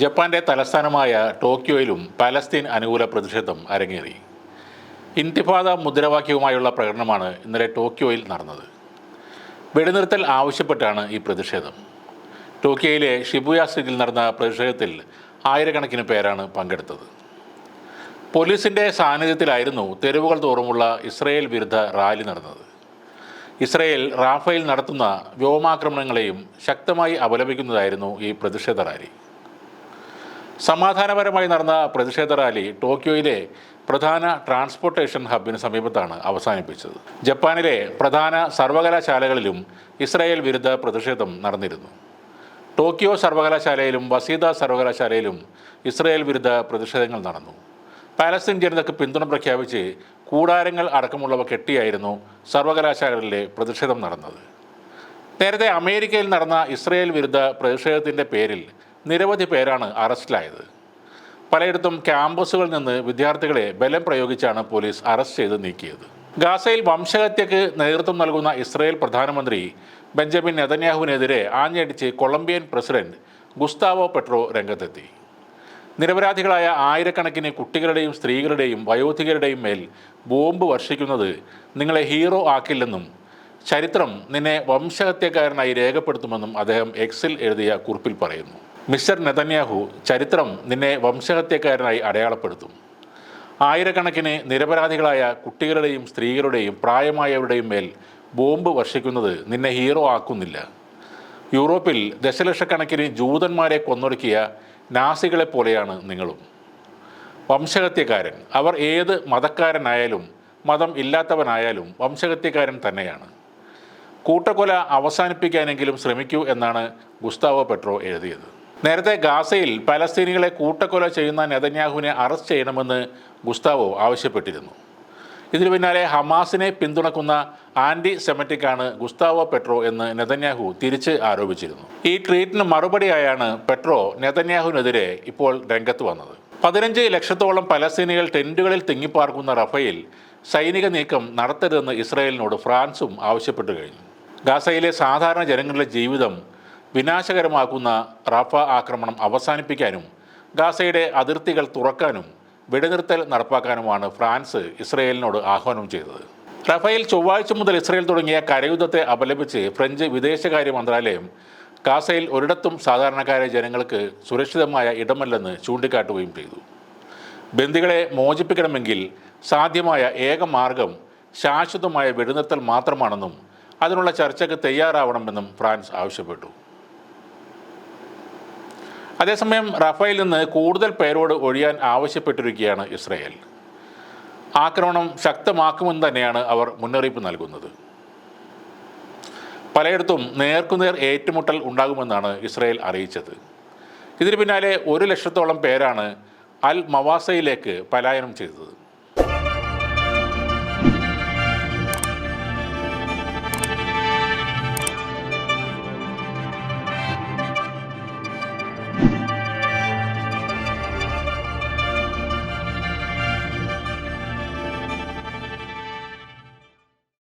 ജപ്പാന്റെ തലസ്ഥാനമായ ടോക്കിയോയിലും പാലസ്തീൻ അനുകൂല പ്രതിഷേധം അരങ്ങേറി. ഇന്തിഫാദ മുദ്രാവാക്യവുമായുള്ള പ്രകടനമാണ് ഇന്നലെ ടോക്കിയോയിൽ നടന്നത്. വെടിനിർത്തൽ ആവശ്യപ്പെട്ടാണ് ഈ പ്രതിഷേധം. ടോക്കിയോയിലെ ഷിബുയ സ്ട്രീറ്റിൽ നടന്ന പ്രതിഷേധത്തിൽ ആയിരക്കണക്കിന് പേരാണ് പങ്കെടുത്തത്. പോലീസിന്റെ സാന്നിധ്യത്തിലായിരുന്നു തെരുവുകൾ തോറുമുള്ള ഇസ്രയേൽ വിരുദ്ധ റാലി നടന്നത്. ഇസ്രയേൽ റാഫയിൽ നടത്തുന്ന വ്യോമാക്രമണങ്ങളെയും ശക്തമായി അപലപിക്കുന്നതായിരുന്നു ഈ പ്രതിഷേധ റാലി. സമാധാനപരമായി നടന്ന പ്രതിഷേധ റാലി ടോക്കിയോയിലെ പ്രധാന ട്രാൻസ്പോർട്ടേഷൻ ഹബിന് സമീപത്താണ് അവസാനിപ്പിച്ചത്. ജപ്പാനിലെ പ്രധാന സർവകലാശാലകളിലും ഇസ്രായേൽ വിരുദ്ധ പ്രതിഷേധം നടന്നിരുന്നു. ടോക്കിയോ സർവകലാശാലയിലും വസീദ സർവകലാശാലയിലും ഇസ്രായേൽ വിരുദ്ധ പ്രതിഷേധങ്ങൾ നടന്നു. പാലസ്തീൻ ജനതയ്ക്ക് പിന്തുണ പ്രഖ്യാപിച്ച് കൂടാരങ്ങൾ അടക്കമുള്ളവ കെട്ടിയായിരുന്നു സർവകലാശാലകളിലെ പ്രതിഷേധം നടന്നത്. നേരത്തെ അമേരിക്കയിൽ നടന്ന ഇസ്രയേൽ വിരുദ്ധ പ്രതിഷേധത്തിന്റെ പേരിൽ നിരവധി പേരാണ് അറസ്റ്റിലായത്. പലയിടത്തും ക്യാമ്പസുകളിൽ നിന്ന് വിദ്യാർത്ഥികളെ ബലം പ്രയോഗിച്ചാണ് പോലീസ് അറസ്റ്റ് ചെയ്ത് നീക്കിയത്. ഗാസയിൽ വംശഹത്യക്ക് നേതൃത്വം നൽകുന്ന ഇസ്രയേൽ പ്രധാനമന്ത്രി ബെഞ്ചമിൻ നെതന്യാഹുവിനെതിരെ ആഞ്ഞടിച്ച് കൊളംബിയൻ പ്രസിഡന്റ് ഗുസ്താവോ പെട്രോ രംഗത്തെത്തി. നിരപരാധികളായ ആയിരക്കണക്കിന് കുട്ടികളുടെയും സ്ത്രീകളുടെയും വയോധികരുടെയും മേൽ ബോംബ് വർഷിക്കുന്നത് നിങ്ങളെ ഹീറോ ആക്കില്ലെന്നും ചരിത്രം നിന്നെ വംശഹത്യക്കാരനായി രേഖപ്പെടുത്തുമെന്നും അദ്ദേഹം എക്സിൽ എഴുതിയ കുറിപ്പിൽ പറയുന്നു. മിസ്റ്റർ നെതന്യാഹു ചരിത്രം നിന്നെ വംശഹത്യക്കാരനായി അടയാളപ്പെടുത്തും. ആയിരക്കണക്കിന് നിരപരാധികളായ കുട്ടികളുടെയും സ്ത്രീകളുടെയും പ്രായമായവരുടെയും മേൽ ബോംബ് വർഷിക്കുന്നത് നിന്നെ ഹീറോ ആക്കുന്നില്ല. യൂറോപ്പിൽ ദശലക്ഷക്കണക്കിന് ജൂതന്മാരെ കൊന്നൊടുക്കിയ നാസികളെ പോലെയാണ് നിങ്ങളും. വംശഹത്യക്കാരൻ അവർ ഏത് മതക്കാരനായാലും മതം ഇല്ലാത്തവനായാലും വംശഹത്യക്കാരൻ തന്നെയാണ്. കൂട്ടക്കൊല അവസാനിപ്പിക്കാനെങ്കിലും ശ്രമിക്കൂ എന്നാണ് ഗുസ്താവോ പെട്രോ എഴുതിയത്. നേരത്തെ ഗാസയിൽ പലസ്തീനികളെ കൂട്ടക്കൊല ചെയ്യുന്ന നെതന്യാഹുവിനെ അറസ്റ്റ് ചെയ്യണമെന്ന് ഗുസ്താവോ ആവശ്യപ്പെട്ടിരുന്നു. ഇതിനു പിന്നാലെ ഹമാസിനെ പിന്തുണക്കുന്ന ആന്റി സെമറ്റിക്കാണ് ഗുസ്താവോ പെട്രോ എന്ന് നെതന്യാഹു തിരിച്ച് ആരോപിച്ചിരുന്നു. ഈ ട്വീറ്റിന് മറുപടിയായാണ് പെട്രോ നെതന്യാഹുവിനെതിരെ ഇപ്പോൾ രംഗത്ത് വന്നത്. പതിനഞ്ച് ലക്ഷത്തോളം പലസ്തീനികൾ ടെന്റുകളിൽ തിങ്ങിപ്പാർക്കുന്ന റഫയിൽ സൈനിക നീക്കം നടത്തരുതെന്ന് ഇസ്രായേലിനോട് ഫ്രാൻസും ആവശ്യപ്പെട്ടു കഴിഞ്ഞു. ഗാസയിലെ സാധാരണ ജനങ്ങളുടെ ജീവിതം വിനാശകരമാക്കുന്ന റാഫ ആക്രമണം അവസാനിപ്പിക്കാനും ഗാസയുടെ അതിർത്തികൾ തുറക്കാനും വെടിനിർത്തൽ നടപ്പാക്കാനുമാണ് ഫ്രാൻസ് ഇസ്രയേലിനോട് ആഹ്വാനം ചെയ്തത്. റഫേൽ ചൊവ്വാഴ്ച മുതൽ ഇസ്രയേൽ തുടങ്ങിയ കരയുദ്ധത്തെ അപലപിച്ച് ഫ്രഞ്ച് വിദേശകാര്യ മന്ത്രാലയം ഗാസയിൽ ഒരിടത്തും സാധാരണക്കാരെ ജനങ്ങൾക്ക് സുരക്ഷിതമായ ഇടമല്ലെന്ന് ചൂണ്ടിക്കാട്ടുകയും ചെയ്തു. ബന്ദികളെ മോചിപ്പിക്കണമെങ്കിൽ സാധ്യമായ ഏക മാർഗം ശാശ്വതമായ വെടിനിർത്തൽ മാത്രമാണെന്നും അതിനുള്ള ചർച്ചയ്ക്ക് തയ്യാറാവണമെന്നും ഫ്രാൻസ് ആവശ്യപ്പെട്ടു. അതേസമയം റഫേൽ നിന്ന് കൂടുതൽ പേരോട് ഒഴിയാൻ ആവശ്യപ്പെട്ടിരിക്കുകയാണ് ഇസ്രയേൽ. ആക്രമണം ശക്തമാക്കുമെന്ന് തന്നെയാണ് അവർ മുന്നറിയിപ്പ് നൽകുന്നത്. പലയിടത്തും നേർക്കുനേർ ഏറ്റുമുട്ടൽ ഉണ്ടാകുമെന്നാണ് ഇസ്രയേൽ അറിയിച്ചത്. ഇതിന് പിന്നാലെ ഒരു ലക്ഷത്തോളം പേരാണ് അൽ മവാസയിലേക്ക് പലായനം ചെയ്തത്.